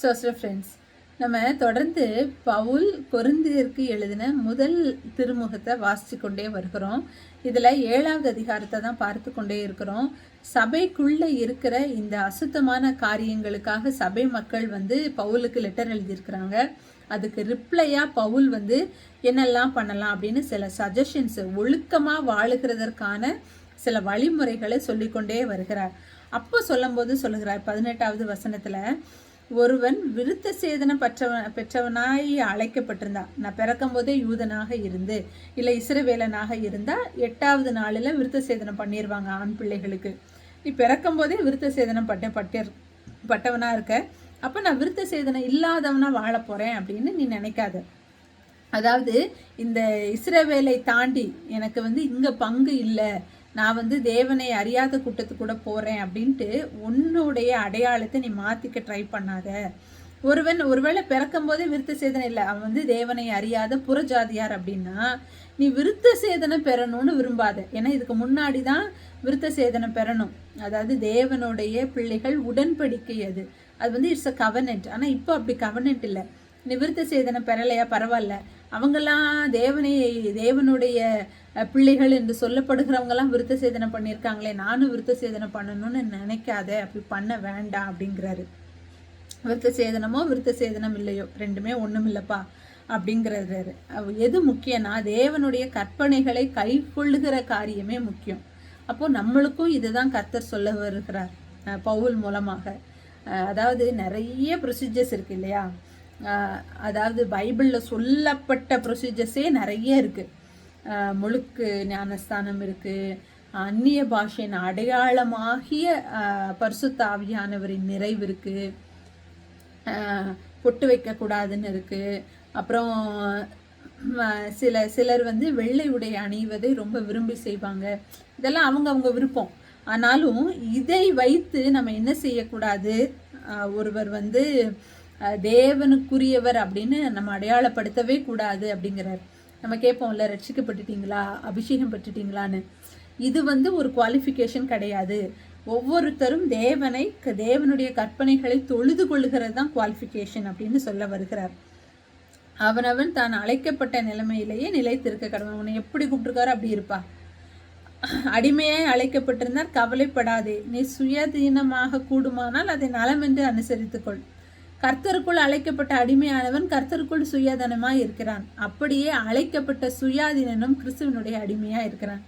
Zoster friends. நம்ம தொடர்ந்து பவுல் கொருந்தியருக்கு எழுதின முதல் திருமுகத்தை வாசித்து கொண்டே வருகிறோம். இதில் ஏழாவது அதிகாரத்தை தான் பார்த்து கொண்டே இருக்கிறோம். சபைக்குள்ளே இருக்கிற இந்த அசுத்தமான காரியங்களுக்காக சபை மக்கள் வந்து பவுலுக்கு லெட்டர் எழுதியிருக்கிறாங்க. அதுக்கு ரிப்ளையாக பவுல் வந்து என்னெல்லாம் பண்ணலாம் அப்படின்னு சில சஜஷன்ஸ் ஒழுக்கமாக வாழுகிறதற்கான சில வழிமுறைகளை சொல்லிக்கொண்டே வருகிறார். அப்போ சொல்லும்போது சொல்லுகிறார் பதினெட்டாவது வசனத்தில் ஒருவன் விருத்த சேதனம் பெற்றவன் பெற்றவனாய் அழைக்கப்பட்டிருந்தான். நான் பிறக்கும் போதே யூதனாக இருந்து இல்லை இசிறவேலனாக இருந்தால் எட்டாவது நாளில் விருத்த சேதனம் பண்ணிடுவாங்க ஆண் பிள்ளைகளுக்கு. நீ பிறக்கும் போதே விருத்த சேதனம் பட்ட பட்டிர் பட்டவனாக இருக்க. அப்போ நான் விருத்த சேதனம் இல்லாதவனாக வாழ போகிறேன் அப்படின்னு நீ நினைக்காத. அதாவது இந்த இஸ்ரவேலை தாண்டி எனக்கு வந்து இங்கே பங்கு இல்லை. நான் வந்து தேவனை அறியாத கூட்டத்துக்கு கூட போகிறேன் அப்படின்ட்டு உன்னுடைய அடையாளத்தை நீ மாற்றிக்க ட்ரை பண்ணாத. ஒருவன் ஒருவேளை பிறக்கும் போதே விருத்த சேதனை இல்லை அவன் வந்து தேவனை அறியாத புறஜாதியார் அப்படின்னா நீ விருத்த சேதனை பெறணும்னு விரும்பாத. ஏன்னா இதுக்கு முன்னாடி தான் விருத்த சேதனை பெறணும். அதாவது தேவனுடைய பிள்ளைகள் உடன்படிக்கை அது. அது வந்து இட்ஸ் அ கவர்னன்ட் ஆனால் இப்போ அப்படி கவர்னன்ட் இல்லை. நிவிருத்த சேதனை பெறலையா? பரவாயில்ல. அவங்கெல்லாம் தேவனை தேவனுடைய பிள்ளைகள் என்று சொல்லப்படுகிறவங்கெல்லாம் விருத்த சேதனை பண்ணியிருக்காங்களே நானும் விருத்த சேதனை பண்ணணும்னு நினைக்காத அப்படி பண்ண வேண்டாம் அப்படிங்கிறாரு. விருத்த சேதனமோ விருத்த சேதனம் இல்லையோ ரெண்டுமே ஒன்றும் இல்லைப்பா அப்படிங்கிறாரு. எது முக்கியம்னா தேவனுடைய கற்பனைகளை கை கொள்ளுகிற காரியமே முக்கியம். அப்போது நம்மளுக்கும் இதுதான் கர்த்தர் சொல்ல வருகிறார் பவுல் மூலமாக. அதாவது நிறைய ப்ரொசீஜர்ஸ் இருக்கு இல்லையா? அதாவது பைபிளில் சொல்லப்பட்ட ப்ரொசீஜர்ஸே நிறைய இருக்குது முழுக்கு ஞானஸ்தானம் இருக்குது அந்நிய பாஷையின் அடையாளமாகிய பரிசுத்தாவியானவரின் நிறைவு இருக்குது பொட்டு வைக்கக்கூடாதுன்னு இருக்குது அப்புறம் சில சிலர் வந்து வெள்ளை உடை அணிவதை ரொம்ப விரும்பி செய்வாங்க. இதெல்லாம் அவங்க அவங்க விருப்பம். ஆனாலும் இதை வைத்து நம்ம என்ன செய்யக்கூடாது? ஒருவர் வந்து தேவனுக்குரியவர் அப்படின்னு நம்ம அடையாளப்படுத்தவே கூடாது அப்படிங்கிறார். நம்ம கேட்போம்ல ரட்சிக்கப்பட்டுட்டீங்களா? அபிஷேகம் பட்டுட்டீங்களான்னு இது வந்து ஒரு குவாலிஃபிகேஷன் கிடையாது. ஒவ்வொருத்தரும் தேவனை தேவனுடைய கற்பனைகளை தொழுது கொள்ளுகிறது தான் குவாலிஃபிகேஷன் அப்படின்னு சொல்ல வருகிறார். அவனவன் தான் அழைக்கப்பட்ட நிலைமையிலேயே நிலைத்திருக்க கடவுள். அவனை எப்படி கூப்பிட்டுருக்காரு அப்படி இருப்பா. அடிமையாய் அழைக்கப்பட்டிருந்தால் கவலைப்படாதே. நீ சுயதீனமாக கூடுமானால் அதை நலம் என்று அனுசரித்துக்கொள். கர்த்தருக்குள் அழைக்கப்பட்ட அடிமையானவன் கர்த்தருக்குள் சுயாதனமாக இருக்கிறான். அப்படியே அழைக்கப்பட்ட சுயாதீனனும் கிறிஸ்துவனுடைய அடிமையாக இருக்கிறான்.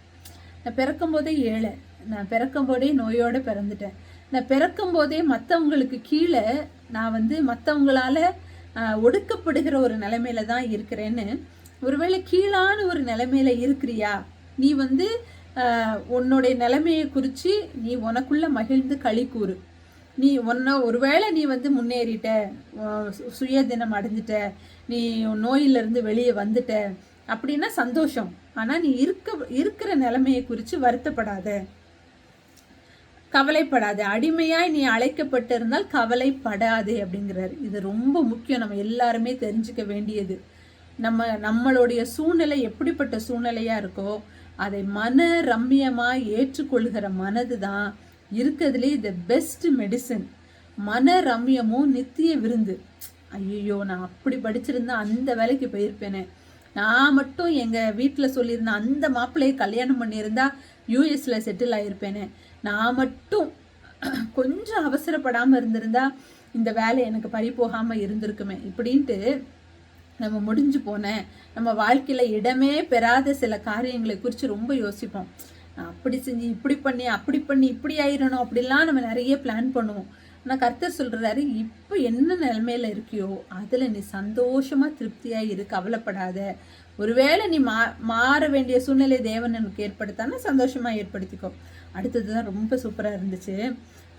நான் பிறக்கும் போதே ஏழை. நான் பிறக்கும் போதே நோயோடு பிறந்துட்டேன். நான் பிறக்கும் போதே மற்றவங்களுக்கு கீழே நான் வந்து மற்றவங்களால் ஒடுக்கப்படுகிற ஒரு நிலைமையில தான் இருக்கிறேன்னு. ஒருவேளை கீழான ஒரு நிலைமையில இருக்கிறியா? நீ வந்து உன்னுடைய நிலைமையை குறித்து நீ உனக்குள்ள மகிழ்ந்து களி கூறு. நீ ஒன்ன ஒருவேளை நீ வந்து முன்னேறிட்ட சுயதினம் அடைஞ்சிட்ட நீ நோயிலிருந்து வெளியே வந்துட்ட அப்படின்னா சந்தோஷம். ஆனால் நீ இருக்க இருக்கிற நிலைமையை குறித்து வருத்தப்படாத. கவலைப்படாத. அடிமையாய் நீ அழைக்கப்பட்டிருந்தால் கவலைப்படாதே அப்படிங்கிறாரு. இது ரொம்ப முக்கியம். நம்ம எல்லாருமே தெரிஞ்சுக்க வேண்டியது. நம்ம நம்மளுடைய சூழ்நிலை எப்படிப்பட்ட சூழ்நிலையாக இருக்கோ அதை மன ரம்யமாக ஏற்றுக்கொள்கிற மனது தான் இருக்கிறதுலே த பெஸ்ட் மெடிசன் மன ரம்யமும் நித்திய விருந்து. ஐயோ நான் அப்படி படிச்சிருந்தா அந்த வேலைக்கு போயிருப்பேனே. நான் மட்டும் எங்கள் வீட்டில் சொல்லியிருந்தேன் அந்த மாப்பிள்ளையை கல்யாணம் பண்ணியிருந்தா யூஎஸில் செட்டில் ஆகியிருப்பேனே நான் மட்டும் கொஞ்சம் அவசரப்படாமல் இருந்திருந்தா இந்த வேலை எனக்கு பறி போகாமல் இருந்திருக்குமே. இப்படின்ட்டு நம்ம முடிஞ்சு போனேன் நம்ம வாழ்க்கையில் இடமே பெறாத சில காரியங்களை குறித்து ரொம்ப யோசிப்போம். அப்படி செஞ்சு இப்படி பண்ணி அப்படி பண்ணி இப்படி ஆயிடணும் அப்படிலாம் நம்ம நிறைய பிளான் பண்ணுவோம். ஆனால் கர்த்தர் சொல்கிறாரு இப்போ என்ன நிலைமையில் இருக்கியோ அதில் நீ சந்தோஷமாக திருப்தியாக இரு கவலைப்படாத. ஒருவேளை நீ மா மாற வேண்டிய சூழ்நிலை தேவன் எனக்கு ஏற்படுத்தானா சந்தோஷமாக ஏற்படுத்திக்கோ. அடுத்தது தான் ரொம்ப சூப்பராக இருந்துச்சு.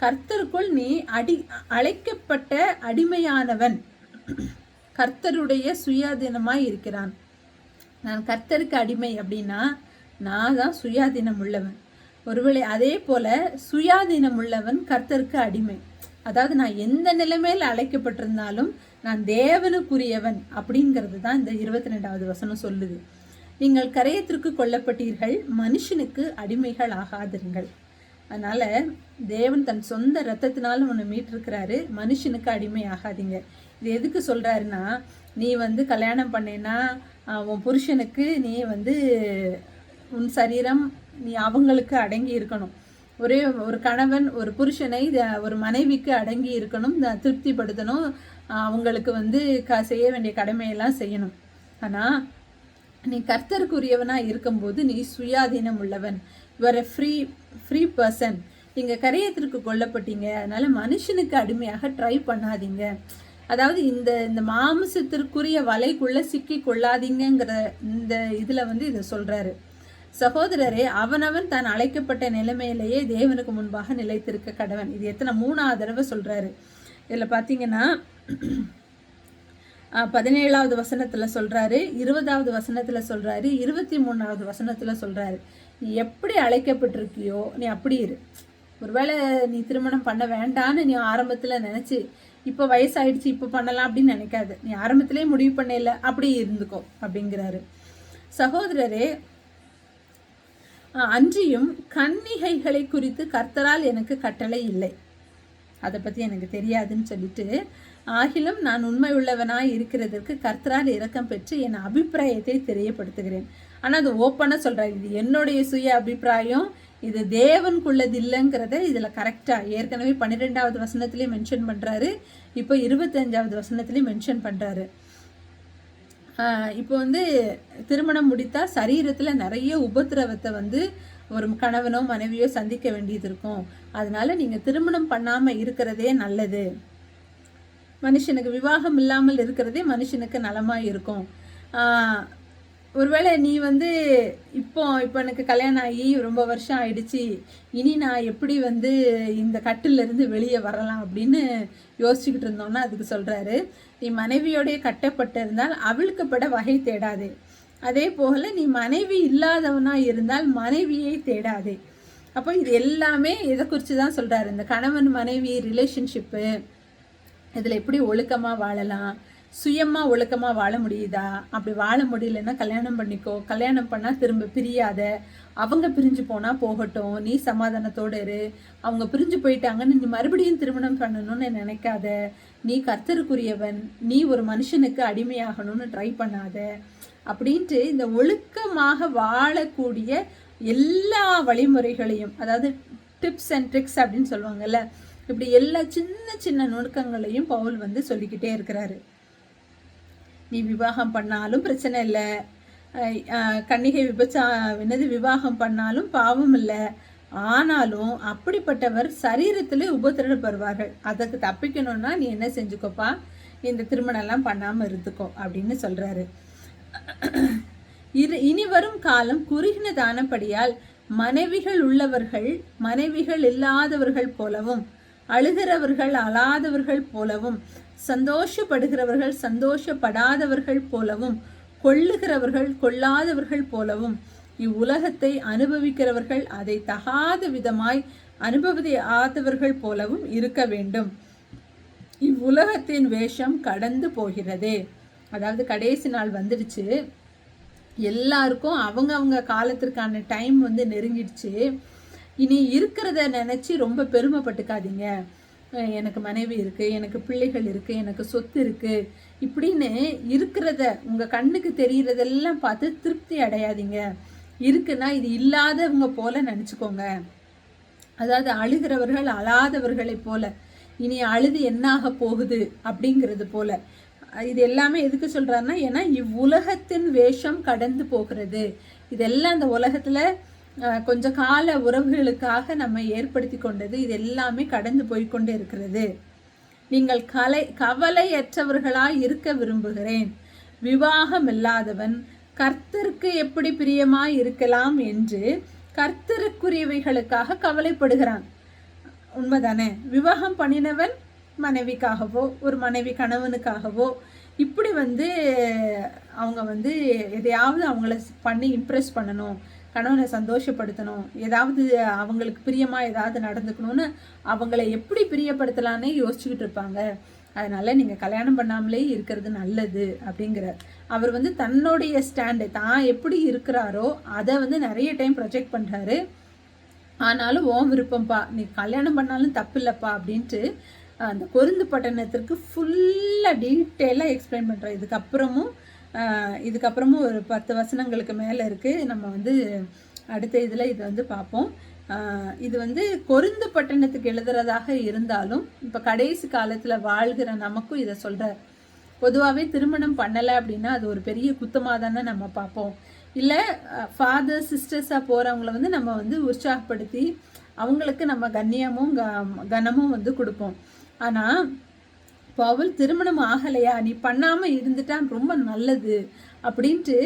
கர்த்தருக்குள் நீ அடி அழைக்கப்பட்ட அடிமையானவன். கர்த்தருடைய சுயாதீனமாக இருக்கிறான். நான் கர்த்தருக்கு அடிமை அப்படின்னா நான் தான் சுயாதீனம் உள்ளவன் ஒருவேளை அதே போல சுயாதீனம் உள்ளவன் கர்த்தருக்கு அடிமை. அதாவது நான் எந்த நிலைமையில் அழைக்கப்பட்டிருந்தாலும் நான் தேவனுக்குரியவன் அப்படிங்கிறது தான் இந்த இருபத்தி ரெண்டாவது வசனம் சொல்லுது. நீங்கள் கரையத்திற்கு கொல்லப்பட்டீர்கள் மனுஷனுக்கு அடிமைகள் ஆகாதிருங்கள். அதனால் தேவன் தன் சொந்த ரத்தத்தினாலும் உன்னை மீட்டிருக்கிறாரு மனுஷனுக்கு அடிமை ஆகாதீங்க. இது எதுக்கு சொல்கிறாருன்னா நீ வந்து கல்யாணம் பண்ணேன்னா உன் புருஷனுக்கு நீ வந்து உன் சரீரம் நீ அவங்களுக்கு அடங்கி இருக்கணும். ஒரே ஒரு கணவன் ஒரு புருஷனை ஒரு மனைவிக்கு அடங்கி இருக்கணும் திருப்திப்படுத்தணும். அவங்களுக்கு வந்து க செய்ய வேண்டிய கடமையெல்லாம் செய்யணும். ஆனால் நீ கர்த்தருக்குரியவனாக இருக்கும்போது நீ சுயாதீனம் உள்ளவன். Your a free free person நீங்கள் கரையத்திற்கு கொல்லப்பட்டீங்க. அதனால் மனுஷனுக்கு அடிமையாக ட்ரை பண்ணாதீங்க. அதாவது இந்த இந்த மாமிசத்திற்குரிய வலைக்குள்ளே சிக்கி கொள்ளாதீங்கிற இந்த இதில் வந்து இதை சொல்கிறாரு சகோதரரே அவனவன் தான் அழைக்கப்பட்ட நிலைமையிலேயே தேவனுக்கு முன்பாக நிலைத்திருக்க கடவன். இது எத்தனை? மூணாவது தடவை சொல்கிறாரு இதில் பார்த்தீங்கன்னா பதினேழாவது வசனத்தில் சொல்கிறாரு இருபதாவது வசனத்தில் சொல்கிறாரு இருபத்தி மூணாவது வசனத்தில் சொல்கிறாரு நீ எப்படி அழைக்கப்பட்டிருக்கியோ நீ அப்படி இரு. ஒருவேளை நீ திருமணம் பண்ண வேண்டான்னு நீ ஆரம்பத்தில் நினச்சி இப்போ வயசாயிடுச்சு இப்போ பண்ணலாம் அப்படின்னு நினைக்காது. நீ ஆரம்பத்திலே முடிவு பண்ணல அப்படி இருந்துக்கோ அப்படிங்கிறாரு. சகோதரரே அன்றியும் கன்னிகைகளை குறித்து கர்த்தரால் எனக்கு கட்டளை இல்லை. அதை பற்றி எனக்கு தெரியாதுன்னு சொல்லிட்டு ஆகிலும் நான் உண்மை உள்ளவனாய் இருக்கிறதற்கு கர்த்தரால் இரக்கம் பெற்று என் அபிப்பிராயத்தை தெரியப்படுத்துகிறேன். ஆனால் அது ஓப்பனாக சொல்கிறார் இது என்னுடைய சுய அபிப்பிராயம் இது தேவனுக்குள்ளது இல்லைங்கிறத இதில் கரெக்டாக ஏற்கனவே பன்னிரெண்டாவது வசனத்துலேயும் மென்ஷன் பண்ணுறாரு இப்போ இருபத்தஞ்சாவது வசனத்துலேயும் மென்ஷன் பண்ணுறாரு இப்போ வந்து திருமணம் முடித்தால் சரீரத்தில் நிறைய உபத்திரவத்தை வந்து ஒரு கணவனோ மனைவியோ சந்திக்க வேண்டியது இருக்கும். அதனால நீங்கள் திருமணம் பண்ணாமல் இருக்கிறதே நல்லது. மனுஷனுக்கு விவாகம் இல்லாமல் இருக்கிறதே மனுஷனுக்கு நலமாக இருக்கும். ஒருவேளை நீ வந்து இப்போ இப்போ எனக்கு கல்யாணம் ஆகி ரொம்ப வருஷம் ஆயிடுச்சு. இனி நான் எப்படி வந்து இந்த கட்டிலிருந்து வெளியே வரலாம் அப்படின்னு யோசிச்சுக்கிட்டு இருந்தோம்னா அதுக்கு சொல்கிறாரு நீ மனைவியோடைய கட்டப்பட்டிருந்தால் அவிழ்க்கப்பட வகை தேடாதே. அதே போல் நீ மனைவி இல்லாதவனாக இருந்தால் மனைவியை தேடாதே. அப்போ இது எல்லாமே இதை குறித்து தான் சொல்கிறாரு இந்த கணவன் மனைவி ரிலேஷன்ஷிப்பு இதில் எப்படி ஒழுக்கமாக வாழலாம் சுயமாக ஒழுக்கமாக வாழ முடியுதா? அப்படி வாழ முடியலன்னா கல்யாணம் பண்ணிக்கோ. கல்யாணம் பண்ணால் திரும்ப பிரியாத. அவங்க பிரிஞ்சு போனால் போகட்டும். நீ சமாதானத்தோடு இரு. அவங்க பிரிஞ்சு போயிட்டாங்கன்னு நீ மறுபடியும் திருமணம் பண்ணணும்னு நினைக்காத. நீ கர்த்தருக்குரியவன். நீ ஒரு மனுஷனுக்கு அடிமையாகணும்னு ட்ரை பண்ணாத. அப்படின்ட்டு இந்த ஒழுக்கமாக வாழக்கூடிய எல்லா வழிமுறைகளையும் அதாவது டிப்ஸ் அண்ட் ட்ரிக்ஸ் அப்படின்னு சொல்லுவாங்கல்ல இப்படி எல்லா சின்ன சின்ன நுணுக்கங்களையும் பவுல் வந்து சொல்லிக்கிட்டே இருக்கிறாரு. நீ விவாகம் பண்ணாலும் பிரச்சனை இல்லை. கன்னிகை விபச்சா என்னது விவாகம் பண்ணாலும் பாவம் இல்லை. ஆனாலும் அப்படிப்பட்டவர் சரீரத்திலே உபத்திரப்படுவார்கள் அதற்கு தப்பிக்கணும்னா நீ என்ன செஞ்சுக்கோப்பா? இந்த திருமணம்லாம் பண்ணாமல் இருந்துக்கோ அப்படின்னு சொல்கிறாரு இரு இனி வரும் காலம் குறுகின தானப்படியால் மனைவிகள் உள்ளவர்கள் மனைவிகள் இல்லாதவர்கள் போலவும் அழுகிறவர்கள் அழாதவர்கள் போலவும் சந்தோஷப்படுகிறவர்கள் சந்தோஷப்படாதவர்கள் போலவும் கொள்ளுகிறவர்கள் கொள்ளாதவர்கள் போலவும் இவ்வுலகத்தை அனுபவிக்கிறவர்கள் அதை தகாத விதமாய் அனுபவதை ஆதவர்கள் போலவும் இருக்க வேண்டும். இவ்வுலகத்தின் வேஷம் கடந்து போகிறது. அதாவது கடைசி நாள் வந்துடுச்சு. எல்லாருக்கும் அவங்க அவங்க காலத்திற்கான டைம் வந்து நெருங்கிடுச்சு. இனி இருக்கிறத நினச்சி ரொம்ப பெருமைப்பட்டுக்காதீங்க. எனக்கு மனைவி இருக்குது எனக்கு பிள்ளைகள் இருக்குது எனக்கு சொத்து இருக்குது இப்படின்னு இருக்கிறத உங்கள் கண்ணுக்கு தெரிகிறதெல்லாம் பார்த்து திருப்தி அடையாதீங்க. இருக்குன்னா இது இல்லாதவங்க போல நினச்சிக்கோங்க. அதாவது அழுகிறவர்கள் அழாதவர்களைப் போல. இனி அழுது என்னாக போகுது அப்படிங்கிறது போல. இது எல்லாமே எதுக்கு சொல்கிறாருன்னா ஏன்னா இவ்வுலகத்தின் வேஷம் கடந்து போகிறது. இதெல்லாம் அந்த உலகத்தில் கொஞ்ச கால உறவுகளுக்காக நம்ம ஏற்படுத்தி கொண்டது இது எல்லாமே கடந்து போய்கொண்டே இருக்கிறது. நீங்கள் கலை கவலையற்றவர்களாய் இருக்க விரும்புகிறேன். விவாகம் இல்லாதவன் கர்த்தருக்கு எப்படி பிரியமாய் இருக்கலாம் என்று கர்த்தருக்குரியவைகளுக்காக கவலைப்படுகிறான். உண்மைதானே? விவாகம் பண்ணினவன் மனைவிக்காகவோ ஒரு மனைவி கணவனுக்காகவோ இப்படி வந்து அவங்க வந்து எதையாவது அவங்கள பண்ணி இம்ப்ரெஸ் பண்ணணும். கணவனை சந்தோஷப்படுத்தணும். ஏதாவது அவங்களுக்கு பிரியமாக ஏதாவது நடந்துக்கணும்னு அவங்கள எப்படி பிரியப்படுத்தலான்னே யோசிச்சுக்கிட்டு இருப்பாங்க. அதனால் நீங்கள் கல்யாணம் பண்ணாமலே இருக்கிறது நல்லது அப்படிங்கிறார். அவர் வந்து தன்னுடைய ஸ்டாண்டு தான் எப்படி இருக்கிறாரோ அதை வந்து நிறைய டைம் ப்ரொஜெக்ட் பண்ணுறாரு ஆனாலும் ஓம் விருப்பம்ப்பா நீ கல்யாணம் பண்ணாலும் தப்பு இல்லைப்பா அப்படின்ட்டு அந்த கொருந்து பட்டணத்திற்கு ஃபுல்லாக டீட்டெயிலாக எக்ஸ்பிளைன் பண்ணுறோம் இதுக்கப்புறமும் இதுக்கப்புறமும் ஒரு பத்து வசனங்களுக்கு மேலே இருக்குது நம்ம வந்து அடுத்த இதில் இதை வந்து பார்ப்போம் இது வந்து கொருந்து பட்டணத்துக்கு எழுதுறதாக இருந்தாலும் இப்போ கடைசி காலத்தில் வாழ்கிற நமக்கும் இதை சொல்கிற பொதுவாகவே திருமணம் பண்ணலை அப்படின்னா அது ஒரு பெரிய குத்தமாக தானே நம்ம பார்ப்போம் இல்லை ஃபாதர் சிஸ்டர்ஸாக போகிறவங்கள வந்து நம்ம வந்து உற்சாகப்படுத்தி அவங்களுக்கு நம்ம கண்ணியமும் க கனமும் வந்து கொடுப்போம். ஆனால் பவுல் திருமணம் ஆகலையா? நீ பண்ணாமல் இருந்துட்டா ரொம்ப நல்லது அப்படின்ட்டு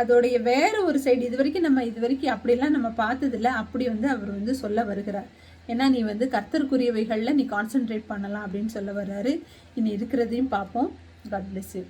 அதோடைய வேற ஒரு சைடு இது வரைக்கும் நம்ம இது வரைக்கும் அப்படிலாம் நம்ம பார்த்ததில்ல. அப்படி வந்து அவர் வந்து சொல்ல வருகிறார். ஏன்னா நீ வந்து கர்த்தருக்குரியவைகளில் நீ கான்சென்ட்ரேட் பண்ணலாம் அப்படின்னு சொல்ல வர்றாரு. இனி இருக்கிறதையும் பார்ப்போம். God bless you